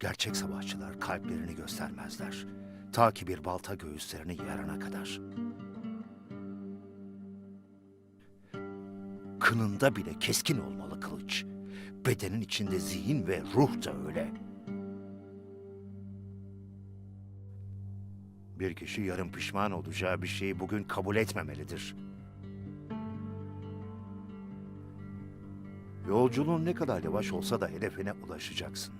Gerçek savaşçılar kalplerini göstermezler. Ta ki bir balta göğüslerini yarana kadar. Kınında bile keskin olmalı kılıç. Bedenin içinde zihin ve ruh da öyle. Bir kişi yarın pişman olacağı bir şeyi bugün kabul etmemelidir. Yolculuğun ne kadar yavaş olsa da hedefine ulaşacaksın.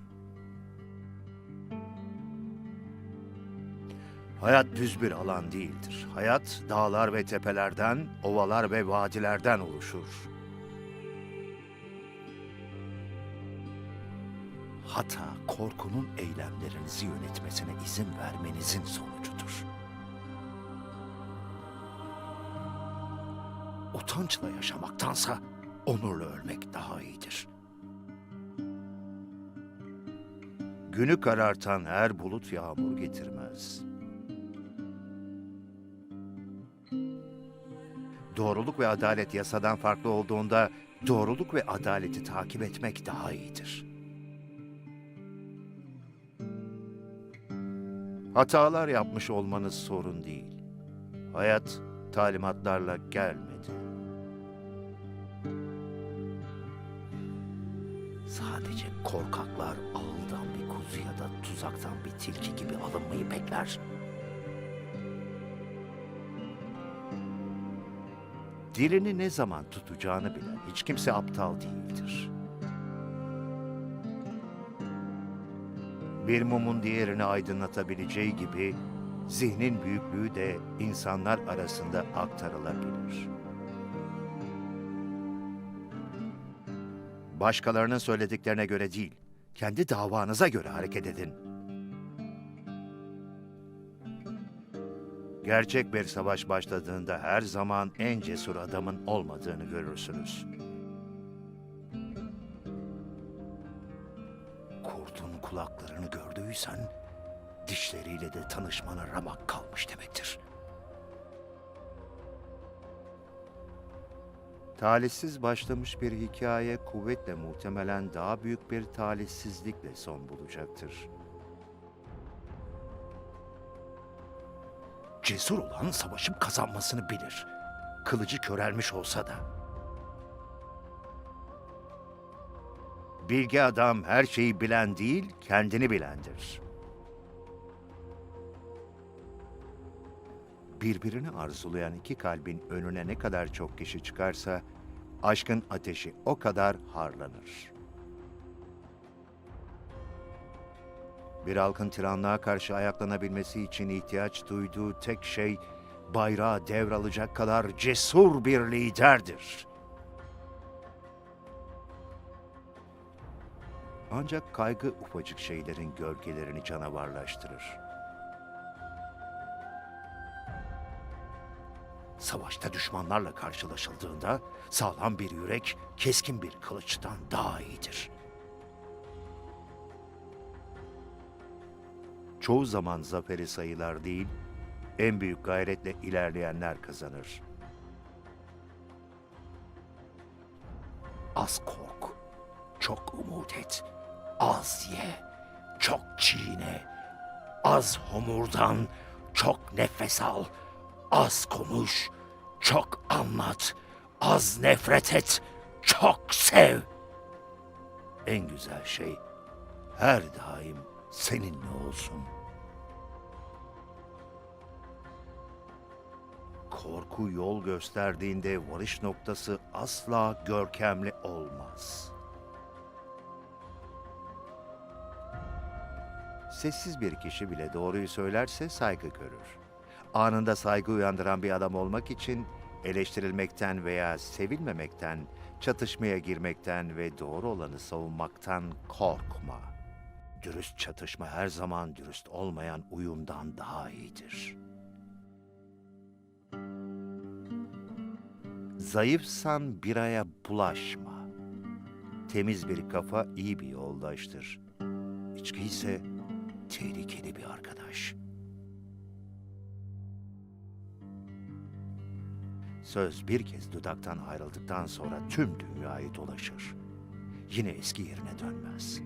Hayat düz bir alan değildir. Hayat dağlar ve tepelerden, ovalar ve vadilerden oluşur. Hata korkunun eylemlerinizi yönetmesine izin vermenizin sonucudur. Utançla yaşamaktansa onurla ölmek daha iyidir. Günü karartan her bulut yağmur getirmez. Doğruluk ve adalet yasadan farklı olduğunda doğruluk ve adaleti takip etmek daha iyidir. Hatalar yapmış olmanız sorun değil. Hayat talimatlarla gelmedi. Sadece korkaklar ağıldan bir kuzu ya da tuzaktan bir tilki gibi alınmayı bekler. Dilini ne zaman tutacağını bilen hiç kimse aptal değildir. Bir mumun diğerini aydınlatabileceği gibi zihnin büyüklüğü de insanlar arasında aktarılabilir. Başkalarının söylediklerine göre değil, kendi davanıza göre hareket edin. Gerçek bir savaş başladığında her zaman en cesur adamın olmadığını görürsünüz. Kurdun kulaklarını gördüysen, dişleriyle de tanışmana ramak kalmış demektir. Talihsiz başlamış bir hikaye kuvvetle muhtemelen daha büyük bir talihsizlikle son bulacaktır. Cesur olan savaşıp kazanmasını bilir. Kılıcı körelmiş olsa da. Bilge adam her şeyi bilen değil, kendini bilendir. Birbirini arzulayan iki kalbin önüne ne kadar çok kişi çıkarsa, aşkın ateşi o kadar harlanır. Bir halkın tiranlığa karşı ayaklanabilmesi için ihtiyaç duyduğu tek şey, bayrağı devralacak kadar cesur bir liderdir. Ancak kaygı ufacık şeylerin gölgelerini canavarlaştırır. Savaşta düşmanlarla karşılaşıldığında sağlam bir yürek keskin bir kılıçtan daha iyidir. Çoğu zaman zaferi sayılar değil, en büyük gayretle ilerleyenler kazanır. Az kork, çok umut et. Az ye, çok çiğne. Az homurdan, çok nefes al. Az konuş, çok anlat. Az nefret et, çok sev. En güzel şey her daim seninle olsun. Korku yol gösterdiğinde varış noktası asla görkemli olmaz. Sessiz bir kişi bile doğruyu söylerse saygı görür. Anında saygı uyandıran bir adam olmak için eleştirilmekten veya sevilmemekten, çatışmaya girmekten ve doğru olanı savunmaktan korkma. Dürüst çatışma her zaman dürüst olmayan uyumdan daha iyidir. Zayıfsan biraya bulaşma. Temiz bir kafa iyi bir yoldaştır. İçki ise tehlikeli bir arkadaş. Söz bir kez dudaktan ayrıldıktan sonra tüm dünyayı dolaşır. Yine eski yerine dönmez.''